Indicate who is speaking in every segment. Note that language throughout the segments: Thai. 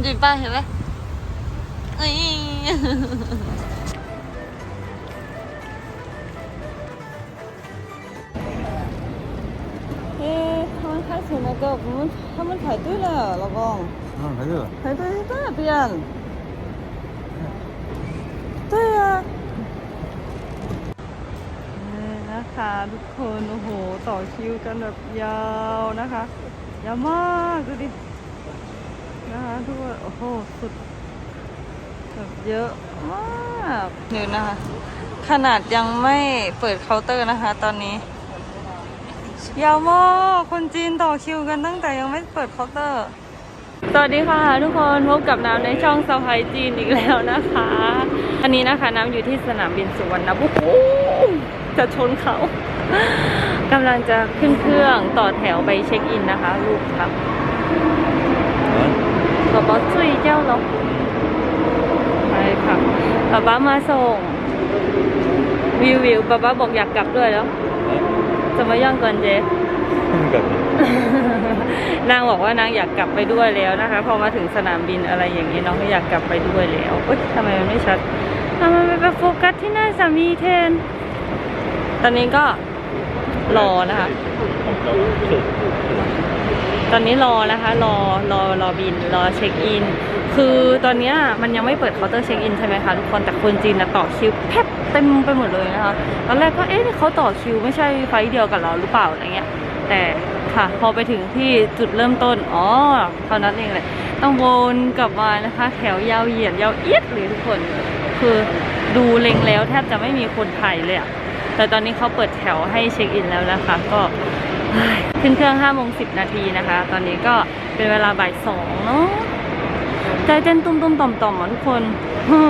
Speaker 1: มือนจุดป้าเห็นไหมนี่
Speaker 2: 诶，他们开始那个，我们他们排队了，老公，
Speaker 3: 嗯，还是
Speaker 2: 排队在那边。对呀、นี่นะคะทุกคนโอ้โหต่อคิวกันแบบยาวนะคะ ยาวมากดูดิ นะคะทุกคนโอ้โหสุดแบบเยอะมากนี่นะคะ ขนาดยังไม่เปิดเคาน์เตอร์นะคะ ตอนนี้ ยาวมากคนจีนต่อคิวกันตั้งแต่ยังไม่เปิดเคาน์เตอร์ สวัสดีค่ะ ทุกคนพบกับน้ำในช่องสะพายจีนอีกแล้วนะคะ อันนี้นะคะน้ำอยู่ที่สนามบินสุวรรณภูมิจะชนเขากำลังจะขึ้นเครื่องต่อแถวไปเช็คอินนะคะลูกครับ ป๊าป๊าช่วยเจ้าเหรอใช่ค่ะป๊าป๊ามาส่ง วิววิวป๊าป๊าบอกอยากกลับด้วยแล้วจะมาย่างก่อนเจ๊
Speaker 3: แบบ
Speaker 2: นางบอกว่านางอยากกลับไปด้วยแล้วนะคะ พอมาถึงสนามบินอะไรอย่างนี้น้องก็อยากกลับไปด้วยแล้วเอ้ยทำไมมันไม่ชัดทำไมมันไปโฟกัสที่หน้าสามีแทน ตอนนี้ก็ รอนะคะ ตอนนี้รอนะคะ รอรอรอบินรอเช็คอิน คือตอนนี้มันยังไม่เปิดเคาน์เตอร์เช็คอินใช่ไหมคะทุกคนแต่คนจีนนะต่อคิวแพบเต็มไปหมดเลยนะคะตอนแรกก็เอ๊ะเขาต่อคิวไม่ใช่ไฟเดียวกับเราหรือเปล่าอะไรเงี้ย แต่ค่ะพอไปถึงที่จุดเริ่มต้นอ๋อเท่านั้นเองเลยต้องวนกลับมานะคะ แถวยาวเหยียดยาวเอียดเลยทุกคน คือดูเล็งแล้วแทบจะไม่มีคนไทยเลยอะ แต่ตอนนี้เขาเปิดแถวให้เช็คอินแล้วนะคะ ก็ขึ้นเครื่อง5โมง10 นาทีนะคะ ตอนนี้ก็เป็นเวลาบ่ายสองเนาะใจเต้นตุ้มๆต่อมๆอะทุกคน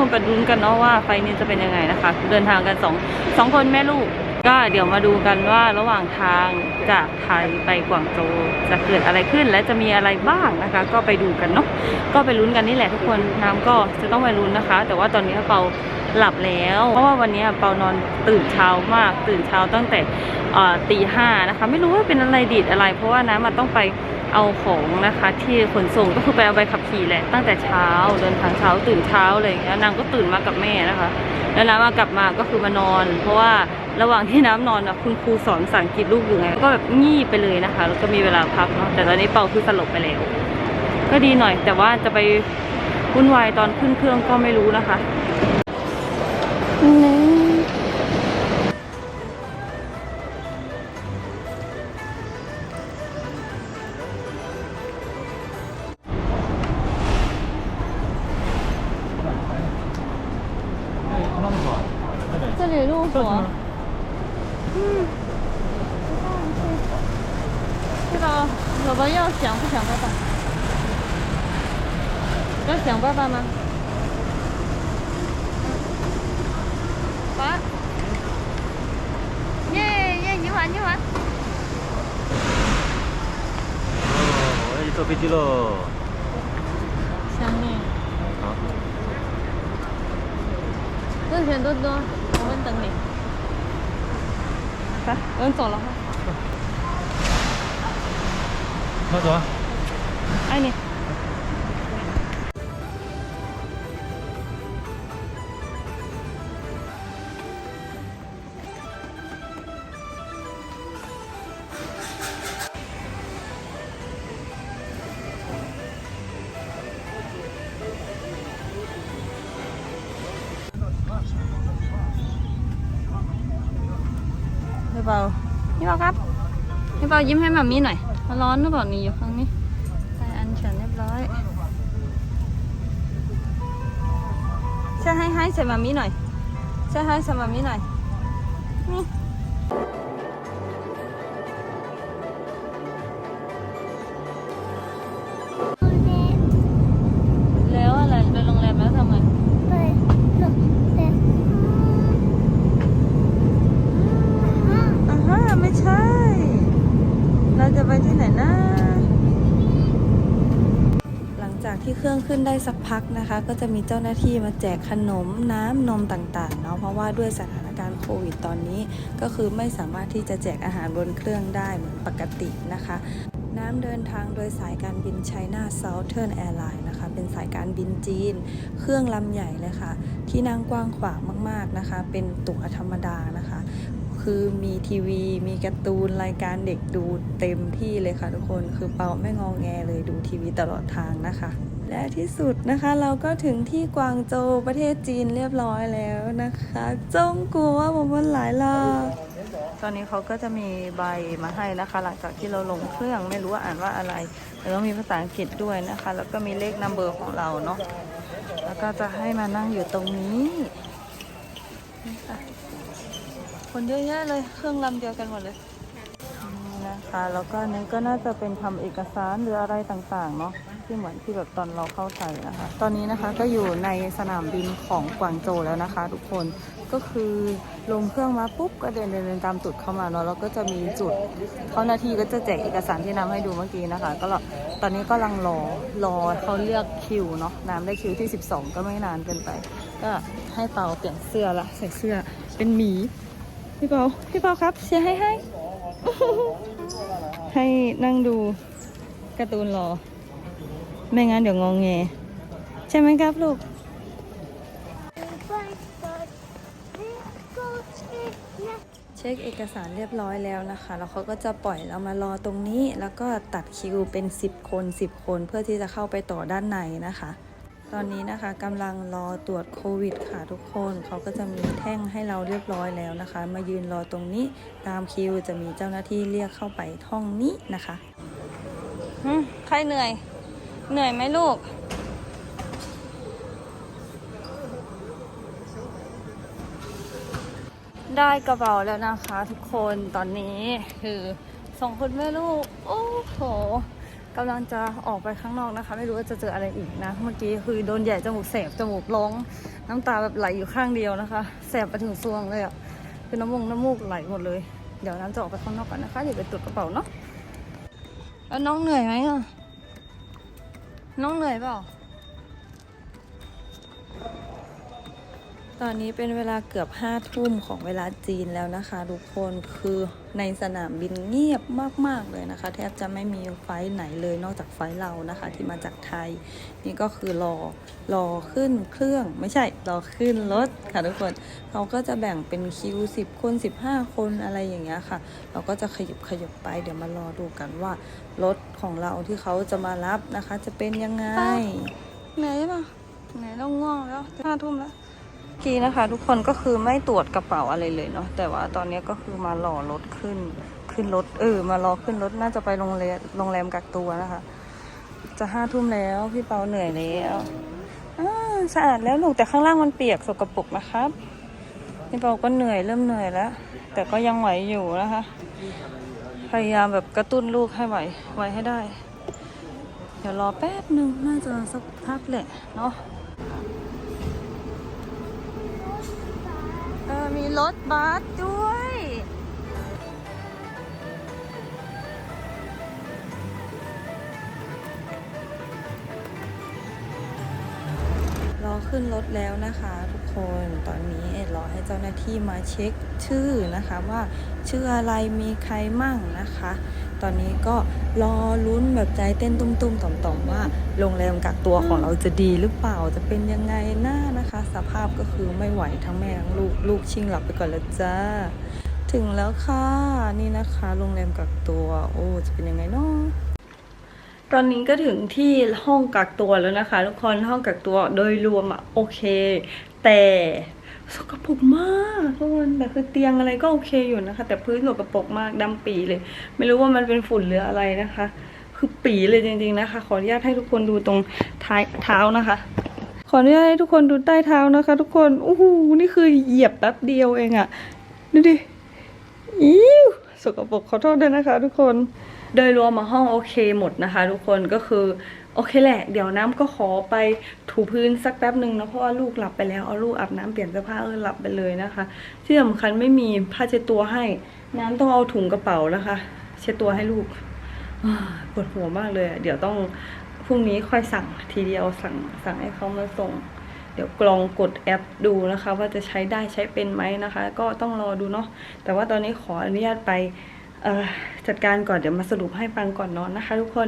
Speaker 2: ไปลุ้นกันเนาะว่าไฟนี้จะเป็นยังไงนะคะ เดินทางกันสองสองคนแม่ลูก ก็เดี๋ยวมาดูกันว่าระหว่างทางจากไทยไปกวางโจวจะเกิดอะไรขึ้นและจะมีอะไรบ้างนะคะ ก็ไปดูกันเนาะก็ไปลุ้นกันนี่แหละทุกคนน้ำก็จะต้องไปลุ้นนะคะ แต่ว่าตอนนี้เปา หลับแล้ว เพราะว่าวันนี้เปานอนตื่นเช้ามาก ตื่นเช้าตั้งแต่ตีห้านะคะ ไม่รู้ว่าเป็นอะไรดีดอะไร เพราะว่าน้ำมันต้องไปเอาของนะคะ ที่ขนส่งก็คือไปเอาใบขับขี่แหละตั้งแต่เช้าเดินทางเช้าตื่นเช้าอะไรอย่างเงี้ยนางก็ตื่นมากับแม่นะคะ แล้วน้ำมากลับมาก็คือมานอน เพราะว่าระหว่างที่น้ำนอนอะคุณครูสอนภาษาอังกฤษลูกอยู่ไง ก็แบบงีบไปเลยนะคะ แล้วก็มีเวลาพักเนาะแต่ตอนนี้เปาคือสลบไปแล้ว ก็ดีหน่อยแต่ว่าจะไปวุ่นวายตอนขึ้นเครื่องก็ไม่รู้นะคะ 这里路火，嗯，不知道宝宝要想不想爸爸？要想爸爸吗？爸，耶耶，你玩你玩。
Speaker 3: 我要去坐飞机喽。
Speaker 2: 想你，
Speaker 3: 好，
Speaker 2: 热钱多多，我们等你。来，我们走了哈，
Speaker 3: 那 走啊。
Speaker 2: 爱你。 ปาพี่เปาครับพี่เปายิ้มให้แบบนี้หน่อยมันร้อนหรือเปล่านี่อยู่ข้างนี้ใส่อันเฉินเรียบร้อยใช่ให้ให้ใส่มามีหน่อยใช่ให้ใส่มามีหน่อย เครื่องขึ้นได้สักพักนะคะ ก็จะมีเจ้าหน้าที่มาแจกขนมน้ำนมต่างๆเนาะเพราะว่าด้วยสถานการณ์โควิดตอนนี้ ก็คือไม่สามารถที่จะแจกอาหารบนเครื่องได้เหมือนปกตินะคะ
Speaker 4: น้ำเดินทางโดยสายการบิน China Southern Airlines นะคะ เป็นสายการบินจีน เครื่องลำใหญ่เลยค่ะ ที่นั่งกว้างขวางมาก ๆนะคะ เป็นตั๋วธรรมดานะคะคือมีทีวี มีการ์ตูนรายการเด็กดูเต็มที่เลยค่ะทุกคน คือเปาไม่งองแงเลยดูทีวีตลอดทางนะคะ และที่สุดนะคะ เราก็ถึงที่กวางโจวประเทศจีนเรียบร้อยแล้วนะคะจงกลัวผมมันหลายลา
Speaker 2: ตอนนี้เขาก็จะมีใบมาให้นะคะ หลังจากที่เราลงเครื่องไม่รู้ว่าอ่านว่าอะไรแล้วมีภาษาอังกฤษด้วยนะคะ แล้วก็มีเลขนัมเบอร์ของเราเนาะแล้วก็จะให้มานั่งอยู่ตรงนี้นี่ค่ะคนเยอะแยะเลยเครื่องลำเดียวกันหมดเลยนี่นะคะแล้วก็นนี้ก็น่าจะเป็นทำเอกสารหรืออะไรต่างๆเนาะ ที่เหมือนที่แบบตอนเราเข้าไทยนะคะ ตอนนี้นะคะก็อยู่ในสนามบินของกวางโจวแล้วนะคะ ทุกคนก็คือลงเครื่องมาปุ๊บก็เดินเดินตามจุดเข้ามาเนาะแล้วก็จะมีจุดเจ้าหน้าที่ก็จะแจกเอกสารที่นำให้ดูเมื่อกี้นะคะ ก็รอตอนนี้ก็กำลังรอรอเขาเลือกคิวเนาะน้ำได้คิวที่ 12 ก็ไม่นานเกินไป ก็ให้เปาเปลี่ยนเสื้อละใส่เสื้อเป็นหมีพี่เปาพี่เปาครับเชียร์ให้ให้ให้นั่งดูการ์ตูนรอ ไม่งั้นเดี๋ยวงองแง ใช่ไหมครับลูก
Speaker 4: เช็คเอกสารเรียบร้อยแล้วนะคะ แล้วเขาก็จะปล่อยเรามารอตรงนี้ แล้วก็ตัดคิวเป็น 10 คน 10 คนเพื่อที่จะเข้าไปต่อด้านในนะคะ ตอนนี้นะคะกำลังรอตรวจโควิดค่ะทุกคน เขาก็จะมีแท่งให้เราเรียบร้อยแล้วนะคะ มายืนรอตรงนี้ตามคิวจะมีเจ้าหน้าที่เรียกเข้าไปห้องนี้นะคะ
Speaker 2: อืมใครเหนื่อย เหนื่อยไหมลูก ได้กระเป๋าแล้วนะคะทุกคนตอนนี้คือสองคนแม่ลูก โอ้โหกำลังจะออกไปข้างนอกนะคะ ไม่รู้ว่าจะเจออะไรอีกนะ เมื่อกี้คือโดนใหญ่จมูกแสบจมูกร้องน้ำตาแบบไหลอยู่ข้างเดียวนะคะแสบไปถึงซวงเลยอะคือน้ำมูกน้ำมูกไหลหมดเลย เดี๋ยวน้ำจะออกไปข้างนอกก่อนนะคะเดี๋ยวไปตรวจกระเป๋าเนาะแล้วน้องเหนื่อยไหมอะ น้องเหนื่อยเปล่า
Speaker 4: ตอนนี้เป็นเวลาเกือบห้าทุ่มของเวลาจีนแล้วนะคะ ทุกคนคือในสนามบินเงียบมาก ๆ เลยนะคะ แทบจะไม่มีไฟไหนเลยนอกจากไฟเรานะคะ ที่มาจากไทย นี่ก็คือรอรอขึ้นเครื่องไม่ใช่รอขึ้นรถค่ะทุกคนเขาก็จะแบ่งเป็นคิว 10 คน 15 คนอะไรอย่างเงี้ยค่ะ เราก็จะขยับขยับไปเดี๋ยวมารอดูกันว่ารถของเราที่เขาจะมารับนะคะ จะเป็นยังไง
Speaker 2: เหนื่อยเปล่าเหนื่อยแล้วง่วงแล้วห้าทุ่มแล้ว กี้นะคะทุกคนก็คือไม่ตรวจกระเป๋าอะไรเลยเนาะแต่ว่าตอนนี้ก็คือมารอรถขึ้น ขึ้นรถเออมารอขึ้นรถน่าจะไปโรงแรมโรงแรมกักตัวนะคะ จะห้าทุ่มแล้วพี่เปาเหนื่อยแล้วสะอาดแล้วลูกแต่ข้างล่างมันเปียกสกปรกนะครับพี่เปาก็เหนื่อยเริ่มเหนื่อยแล้ว แต่ก็ยังไหวอยู่นะคะ พยายามแบบกระตุ้นลูกให้ไหวไหวให้ได้ เดี๋ยวรอแป๊บหนึ่งน่าจะสักพักแหละเนาะเออ มีรถบัสด้วย
Speaker 4: รอขึ้นรถแล้วนะคะทุกคนตอนนี้รอให้เจ้าหน้าที่มาเช็คชื่อนะคะว่าชื่ออะไรมีใครมั่งนะคะ ตอนนี้ก็รอลุ้นแบบใจเต้นตุ้มๆต่อมๆว่า โรงแรมกักตัวของเราจะดีหรือเปล่าจะเป็นยังไงหน้านะคะ สภาพก็คือไม่ไหวทั้งแม่ทั้งลูกลูกชิงหลับไปก่อนแล้วจ้า ถึงแล้วค่ะนี่นะคะโรงแรมกักตัว โอ้จะเป็นยังไงเนาะ
Speaker 2: ตอนนี้ก็ถึงที่ห้องกักตัวแล้วนะคะ ทุกคนห้องกักตัวโดยรวมอะโอเค แต่สกปรกมากทุกคนแต่คือเตียงอะไรก็โอเคอยู่นะคะ แต่พื้นสกปรกมากดำปีเลย ไม่รู้ว่ามันเป็นฝุ่นหรืออะไรนะคะ คือปีเลยจริงๆนะคะ ขออนุญาตให้ทุกคนดูตรงท้ายเท้านะคะ ขออนุญาตให้ทุกคนดูใต้เท้านะคะ ทุกคนโอ้โหนี่คือเหยียบแป๊บเดียวเองอะดูดิอิ้วสกปรกขอโทษด้วยนะคะ ทุกคนโดยรวมมาห้องโอเคหมดนะคะ ทุกคนก็คือโอเคแหละ เดี๋ยวน้ำก็ขอไปถูพื้นสักแป๊บหนึ่งนะเพราะว่าลูกหลับไปแล้วเอาลูกอาบน้ำเปลี่ยนเสื้อผ้าเออหลับไปเลยนะคะ ที่สำคัญไม่มีผ้าเช็ดตัวให้ น้ำต้องเอาถุงกระเป๋านะคะ เช็ดตัวให้ลูก ปวดหัวมากเลย เดี๋ยวต้องพรุ่งนี้ค่อยสั่งทีเดียวสั่งสั่งให้เขามาส่ง เดี๋ยวกลองกดแอปดูนะคะ ว่าจะใช้ได้ใช้เป็นไหมนะคะ ก็ต้องรอดูเนาะแต่ว่าตอนนี้ขออนุญาตไปจัดการก่อนเดี๋ยวมาสรุปให้ฟังก่อนนอนนะคะ ทุกคน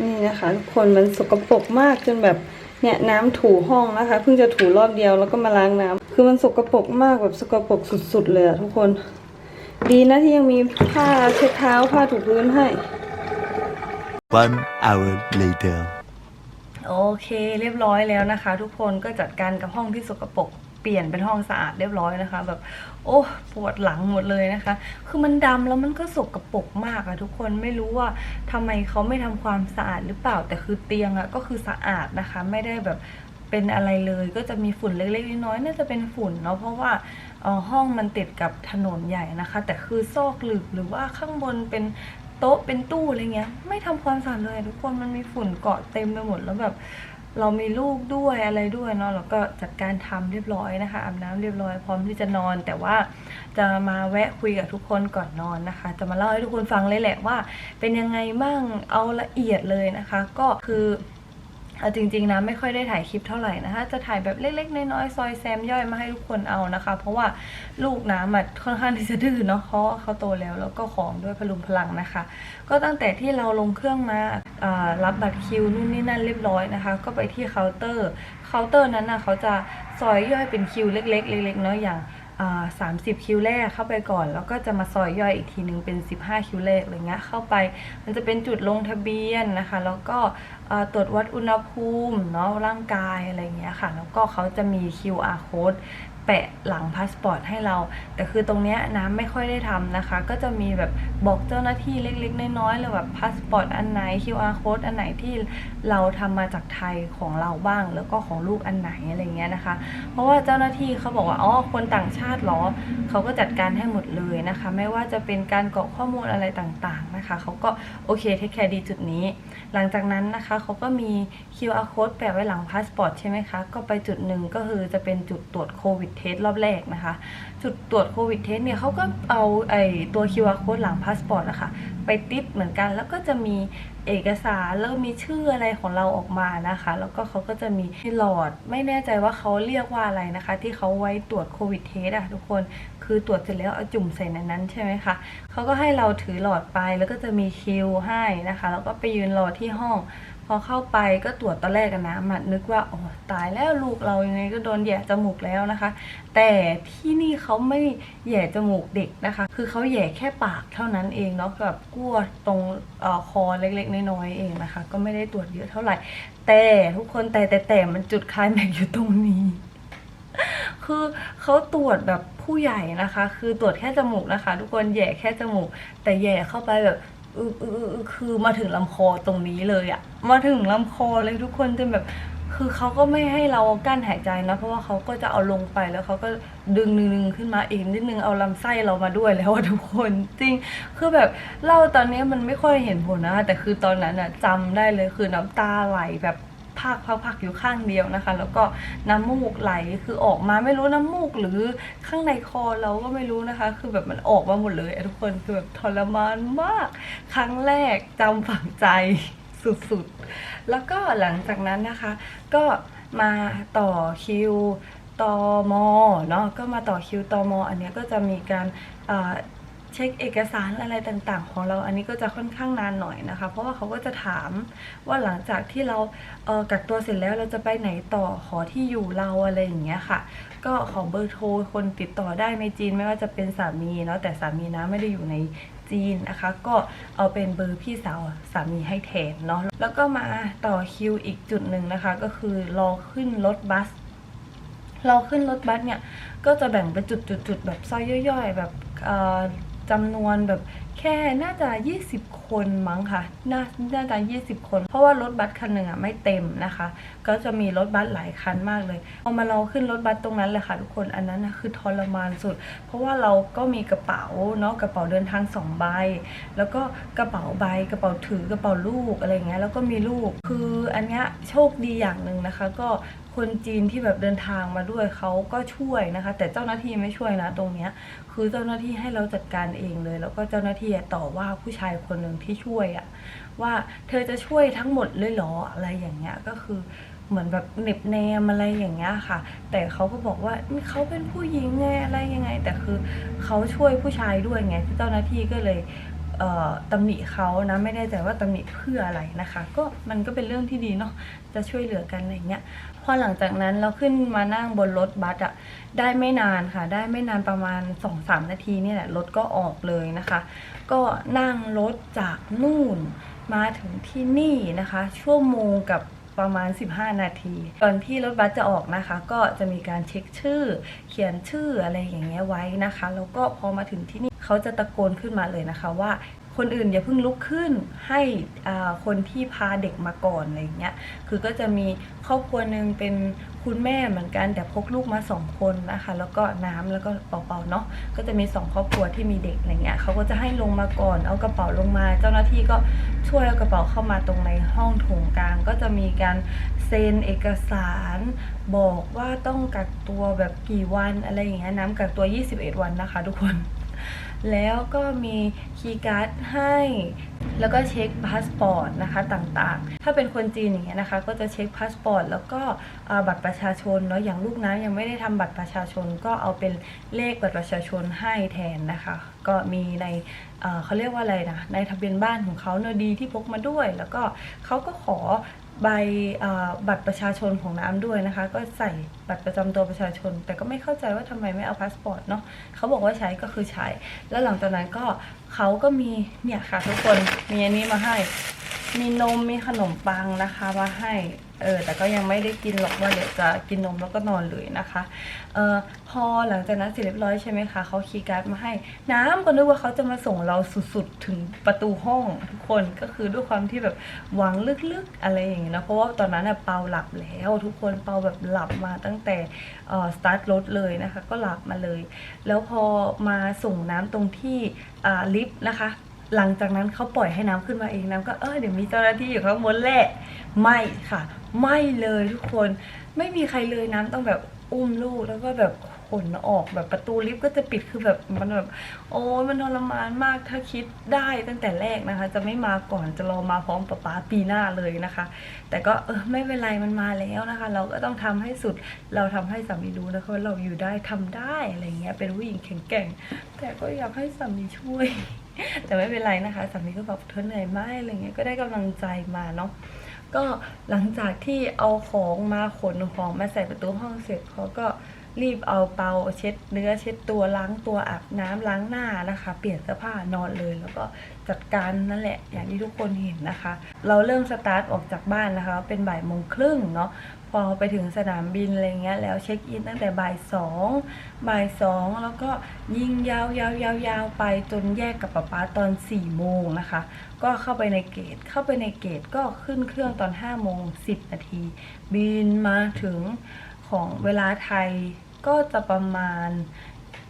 Speaker 2: นี่นะคะ ทุกคนมันสกปรกมากจนแบบเนี่ยน้ำถูห้องนะคะเพิ่งจะถูรอบเดียวแล้วก็มาล้างน้ำคือมันสกปรกมากแบบสกปรกสุดๆเลยอะทุกคน ดีนะที่ยังมีผ้าเช็ดเท้าผ้าถูพื้นให้
Speaker 5: One hour later.
Speaker 2: โอเคเรียบร้อยแล้วนะคะ ทุกคนก็จัดการกับห้องที่สกปรกเปลี่ยนเป็นห้องสะอาดเรียบร้อยนะคะ แบบ โอ้ปวดหลังหมดเลยนะคะ คือมันดำแล้วมันก็สกปรกมากอะทุกคนไม่รู้ว่าทำไมเขาไม่ทำความสะอาดหรือเปล่าแต่คือเตียงอะก็คือสะอาดนะคะ ไม่ได้แบบเป็นอะไรเลยก็จะมีฝุ่นเล็กๆน้อยๆน่าจะเป็นฝุ่นเนาะเพราะว่าอ่อห้องมันติดกับถนนใหญ่นะคะ แต่คือซอกหลืบหรือว่าข้างบนเป็น โต๊ะเป็นตู้อะไรเงี้ย ไม่ทำความสะอาดเลยทุกคนมันมีฝุ่นเกาะเต็มไปหมดแล้วแบบเรามีลูกด้วยอะไรด้วยเนาะแล้วก็จัดการทำเรียบร้อยนะคะอาบน้ำเรียบร้อยพร้อมที่จะนอน แต่ว่าจะมาแวะคุยกับทุกคนก่อนนอนนะคะ จะมาเล่าให้ทุกคนฟังเลยแหละว่า เป็นยังไงบ้างเอาละเอียดเลยนะคะ ก็คือ เอาจริงๆนะไม่ค่อยได้ถ่ายคลิปเท่าไหร่นะคะจะถ่ายแบบเล็กๆน้อยๆซอยแซมย่อยมาให้ทุกคนเอานะคะ เพราะว่าลูกน้ำอะค่อนข้างที่จะดื้อเนาะเพราะเขาโตแล้วแล้วก็ของด้วยพลุงพลังนะคะ ก็ตั้งแต่ที่เราลงเครื่องมาอ่ารับบัตรคิวนู่นนี่นั่นเรียบร้อยนะคะ ก็ไปที่เคาน์เตอร์เคาน์เตอร์นั้นนะเขาจะซอยย่อยเป็นคิวเล็กๆเล็กๆเนาะอย่าง สามสิบคิวแรกเข้าไปก่อน แล้วก็จะมาซอยย่อยอีกทีหนึ่งเป็น 15 คิวแรกอะไรเงี้ยเข้าไป มันจะเป็นจุดลงทะเบียนนะคะ แล้วก็ตรวจวัดอุณหภูมิเนาะร่างกายอะไรเงี้ยค่ะ แล้วก็เขาจะมี QR code แปะหลังพาสปอร์ตให้เรา แต่คือตรงเนี้ยน้ำไม่ค่อยได้ทำนะคะ ก็จะมีแบบบอกเจ้าหน้าที่เล็กๆ น้อยๆเลยแบบพาสปอร์ตอันไหน QR code อันไหนที่เราทำมาจากไทยของเราบ้าง แล้วก็ของลูกอันไหนอะไรเงี้ยนะคะ เพราะว่าเจ้าหน้าที่เขาบอกว่าอ๋อคนต่างชาติเหรอเขาก็จัดการให้หมดเลยนะคะ ไม่ว่าจะเป็นการกรอกข้อมูลอะไรต่างๆนะคะเขาก็โอเคเทคแคร์ดีจุดนี้ หลังจากนั้นนะคะเขาก็มี QR code แปะไว้หลังพาสปอร์ตใช่ไหมคะก็ไปจุดหนึ่งก็คือจะเป็นจุดตรวจโควิดเทสรอบแรกนะคะ จุดตรวจโควิดเทสเนี่ยเขาก็เอาไอ้ตัว QR code หลังพาสปอร์ตอะค่ะไปติดเหมือนกันแล้วก็จะมี เอกสารแล้วมีชื่ออะไรของเราออกมานะคะ แล้วก็เขาก็จะมีหลอดไม่แน่ใจว่าเขาเรียกว่าอะไรนะคะ ที่เขาไว้ตรวจโควิดเทสอะทุกคนคือตรวจเสร็จแล้วเอาจุ่มใส่ในนั้นใช่ไหมคะเขาก็ให้เราถือหลอดไปแล้วก็จะมีคิวให้นะคะ แล้วก็ไปยืนรอที่ห้อง พอเข้าไปก็ตรวจตอนแรกกันนะมันนึกว่าโอ้ตายแล้วลูกเรายังไงก็โดนแย่จมูกแล้วนะคะ แต่ที่นี่เขาไม่แย่จมูกเด็กนะคะ คือเขาแย่แค่ปากเท่านั้นเองเนาะแบบกั้วตรงอคอเล็กๆน้อยๆเองนะคะ ก็ไม่ได้ตรวจเยอะเท่าไหร่ แต่ทุกคนแต่แต่แต่มันจุดคลายแม็กอยู่ตรงนี้ คือเขาตรวจแบบผู้ใหญ่นะคะ คือตรวจแค่จมูกนะคะ ทุกคนแย่แค่จมูก แต่แย่เข้าไปแบบ อืออือคือมาถึงลำคอตรงนี้เลยอะมาถึงลำคอเลยทุกคนจนแบบ คือเขาก็ไม่ให้เรากั้นหายใจนะ เพราะว่าเขาก็จะเอาลงไปแล้วเขาก็ดึงนึงขึ้นมาอีกนิดนึงเอาลำไส้เรามาด้วยแล้วทุกคนจริง คือแบบเล่าตอนนี้มันไม่ค่อยเห็นผลนะ แต่คือตอนนั้นอะจำได้เลยคือน้ำตาไหลแบบ พักพักพักอยู่ข้างเดียวนะคะ แล้วก็น้ำมูกไหลคือออกมาไม่รู้น้ำมูกหรือข้างในคอเราก็ไม่รู้นะคะ คือแบบมันออกมาหมดเลยทุกคนคือแบบทรมานมาก ครั้งแรกจำฝังใจสุดๆ แล้วก็หลังจากนั้นนะคะ ก็มาต่อคิวตอมอเนาะก็มาต่อคิวตอมออันนี้ก็จะมีการ เช็คเอกสารอะไรต่างๆ ของเราอันนี้ก็จะค่อนข้างนานหน่อยนะคะ เพราะว่าเขาก็จะถามว่าหลังจากที่เราเกักตัวเสร็จแล้วเราจะไปไหนต่อขอที่อยู่เราอะไรอย่างเงี้ยค่ะ ก็ขอเบอร์โทรคนติดต่อได้ในจีนไม่ว่าจะเป็นสามีเนาะแต่สามีนะไม่ได้อยู่ในจีนนะคะก็เอาเป็นเบอร์พี่สาวสามีให้แทนเนาะแล้วก็มาต่อคิวอีกจุดหนึ่งนะคะ ก็คือรอขึ้นรถบัสเราขึ้นรถบัสเนี่ยก็จะแบ่งเป็นจุดๆแบบซอยย่อยๆ แบบ จำนวนแบบแค่น่าจะ 20 คนมั้งค่ะ น่าน่าจะ20คน เพราะว่ารถบัสคันหนึ่งอะไม่เต็มนะคะ ก็จะมีรถบัสหลายคันมากเลยพอมาเราขึ้นรถบัสตรงนั้นเลยค่ะทุกคนอันนั้นนะคือทรมานสุด เพราะว่าเราก็มีกระเป๋าเนาะกระเป๋าเดินทางสองใบ แล้วก็กระเป๋าใบกระเป๋าถือกระเป๋าลูกอะไรเงี้ยแล้วก็มีลูกคืออันเนี้ยโชคดีอย่างหนึ่งนะคะ ก็คนจีนที่แบบเดินทางมาด้วยเขาก็ช่วยนะคะ แต่เจ้าหน้าที่ไม่ช่วยนะตรงเนี้ยคือเจ้าหน้าที่ให้เราจัดการเองเลย แล้วก็เจ้าหน้าที่ต่อว่าผู้ชายคนหนึ่งที่ช่วยอะว่าเธอจะช่วยทั้งหมดเลยเหรออะไรอย่างเงี้ยก็คือเหมือนแบบเหน็บแนมอะไรอย่างเงี้ยค่ะ แต่เขาก็บอกว่าเขาเป็นผู้หญิงไงอะไรยังไง แต่คือเขาช่วยผู้ชายด้วยไงเจ้าหน้าที่ก็เลย ตำหนิเขานะไม่แน่ใจว่าตำหนิเพื่ออะไรนะคะ ก็มันก็เป็นเรื่องที่ดีเนาะจะช่วยเหลือกันอะไรเงี้ยพอหลังจากนั้นเราขึ้นมานั่งบนรถบัสอะได้ไม่นานค่ะ ได้ไม่นานประมาณ 2-3 นาทีนี่แหละรถก็ออกเลยนะคะ ก็นั่งรถจากนู่นมาถึงที่นี่นะคะ ชั่วโมงกับประมาณ 15 นาที ก่อนที่รถบัสจะออกนะคะ ก็จะมีการเช็คชื่อ เขียนชื่ออะไรอย่างเงี้ยไว้นะคะ แล้วก็พอมาถึงที่นี่ เขาจะตะโกนขึ้นมาเลยนะคะว่าคนอื่นอย่าเพิ่งลุกขึ้นให้คนที่พาเด็กมาก่อนอะไรอย่างเงี้ย คือก็จะมีครอบครัวหนึ่งเป็นคุณแม่เหมือนกันแต่พกลูกมาสองคนนะคะ แล้วก็น้ำแล้วก็เป่าๆเนาะ ก็จะมีสองครอบครัวที่มีเด็กอะไรเงี้ยเขาก็จะให้ลงมาก่อน เอากระเป๋าลงมา เจ้าหน้าที่ก็ช่วยเอากระเป๋าเข้ามาตรงในห้องโถงกลาง ก็จะมีการเซ็นเอกสาร บอกว่าต้องกักตัวแบบกี่วันอะไรอย่างเงี้ย น้ำกักตัว 21 วันนะคะ ทุกคน แล้วก็มีคีย์การ์ดให้ แล้วก็เช็คพาสปอร์ตนะคะต่างๆ ถ้าเป็นคนจีนอย่างเงี้ยนะคะ ก็จะเช็คพาสปอร์ตแล้วก็บัตรประชาชนเนาะอย่างลูกน้ำยังไม่ได้ทำบัตรประชาชน ก็เอาเป็นเลขบัตรประชาชนให้แทนนะคะ ก็มีในเอ่อเขาเรียกว่าอะไรนะในทะเบียนบ้านของเขาเนอะดีที่พกมาด้วย แล้วก็เขาก็ขอ ใบบัตรประชาชนของน้ำด้วยนะคะ ก็ใส่บัตรประจำตัวประชาชน แต่ก็ไม่เข้าใจว่าทำไมไม่เอาพาสปอร์ตเนาะเขาบอกว่าใช้ก็คือใช้ แล้วหลังจากนั้นก็เขาก็มีเนี่ยค่ะทุกคนมีอันนี้มาให้ มีนมมีขนมปังนะคะมาให้ เออแต่ก็ยังไม่ได้กินหรอกว่าเดี๋ยวจะกินนมแล้วก็นอนเลยนะคะเออพอหลังจากนั้นเสร็จเรียบร้อยใช่ไหมคะเขาคีย์การ์ดมาให้ น้ำก็นึกว่าเขาจะมาส่งเราสุดๆถึงประตูห้องทุกคนก็คือด้วยความที่แบบหวังลึกๆอะไรอย่างเงี้ยนะเพราะว่าตอนนั้นน่ะเปาหลับแล้วทุกคนเปาแบบหลับมาตั้งแต่เออสตาร์ทรถเลยนะคะก็หลับมาเลย แล้วพอมาส่งน้ำตรงที่อ่าลิฟต์นะคะ หลังจากนั้นเขาปล่อยให้น้ำขึ้นมาเองน้ำก็เออเดี๋ยวมีเจ้าหน้าที่อยู่ข้างบนแหละไม่ค่ะ ไม่เลยทุกคนไม่มีใครเลยน้ำต้องแบบอุ้มลูกแล้วก็แบบขนออกแบบประตูลิฟต์ก็จะปิดคือแบบมันแบบโอ้ยมันทรมานมากถ้าคิดได้ตั้งแต่แรกนะคะ จะไม่มาก่อนจะรอมาพร้อมป๊าป๊าปีหน้าเลยนะคะ แต่ก็เออไม่เป็นไรมันมาแล้วนะคะ เราก็ต้องทำให้สุดเราทำให้สามีรู้นะคะว่าเราอยู่ได้ทำได้อะไรเงี้ยเป็นผู้หญิงแข็งแกร่งแต่ก็อยากให้สามีช่วย แต่ไม่เป็นไรนะคะสามีก็แบอกเธอเหนื่อยไหมอะไรเงี้ยก็ได้กำลังใจมาเนาะก็หลังจากที่เอาของมาขนของมาใส่ประตูห้องเสร็จเขาก็รีบเอาเปาเช็ดเนื้อเช็ดตัวล้างตัวอาบน้ำล้างหน้านะคะ เปลี่ยนเสื้อผ้านอนเลย แล้วก็จัดการนั่นแหละอย่างที่ทุกคนเห็นนะคะ เราเริ่มสตาร์ทออกจากบ้านนะคะ เป็นบ่ายโมงครึ่งเนาะ พอไปถึงสนามบินอะไรเงี้ยแล้วเช็คอินตั้งแต่บ่ายสองบ่ายสองแล้วก็ยิงยาวยาวยาวยาวไปจนแยกกับป๊าป๊าตอนสี่โมงนะคะ ก็เข้าไปในเกตเข้าไปในเกตก็ขึ้นเครื่องตอนห้าโมงสิบนาที บินมาถึงของเวลาไทยก็จะประมาณ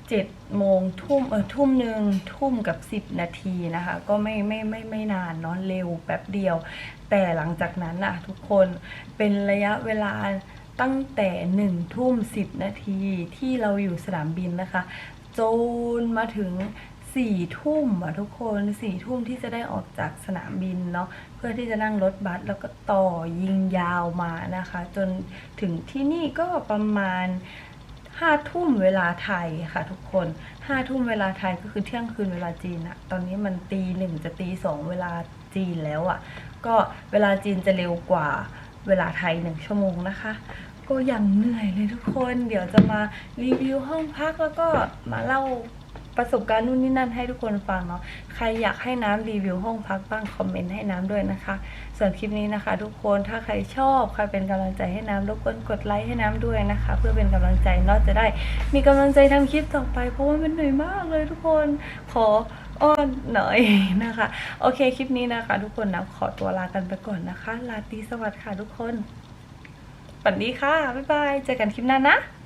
Speaker 2: เจ็ดโมงทุ่มเออทุ่มหนึ่งทุ่มกับสิบนาทีนะคะ ก็ไม่ไม่ไม่ไม่นานเนาะเร็วแป๊บเดียว แต่หลังจากนั้นน่ะทุกคนเป็นระยะเวลาตั้งแต่หนึ่งทุ่มสิบนาทีที่เราอยู่สนามบินนะคะจนมาถึงสี่ทุ่มอะทุกคนสี่ทุ่มที่จะได้ออกจากสนามบินเนาะเพื่อที่จะนั่งรถบัสแล้วก็ต่อยิงยาวมานะคะ จนถึงที่นี่ก็ประมาณ ห้าทุ่มเวลาไทยค่ะ ทุกคนห้าทุ่มเวลาไทยก็คือเที่ยงคืนเวลาจีนอะตอนนี้มันตีหนึ่งจะตีสองเวลาจีนแล้วอะก็เวลาจีนจะเร็วกว่าเวลาไทยหนึ่งชั่วโมงนะคะ ก็ยังเหนื่อยเลยทุกคน เดี๋ยวจะมารีวิวห้องพักแล้วก็มาเล่า ประสบการณ์นู่นนี่นั่นให้ทุกคนฟังเนาะใครอยากให้น้ำรีวิวห้องพักบ้างคอมเมนต์ให้น้ำด้วยนะคะ ส่วนคลิปนี้นะคะ ทุกคนถ้าใครชอบใครเป็นกำลังใจให้น้ำรบกวนกดไลค์ให้น้ำด้วยนะคะ เพื่อเป็นกำลังใจเนอกจะได้ มีกำลังใจทำคลิปต่อไป เพราะว่ามันเหนื่อยมากเลยทุกคนขออ้อนหน่อยนะคะ โอเคคลิปนี้นะคะ ทุกคนนะขอตัวลากันไปก่อนนะคะ ลาตีสวัสดิ์ค่ะทุกคนฝันดีค่ะ บ๊ายบาย เจอกันคลิปหน้านะ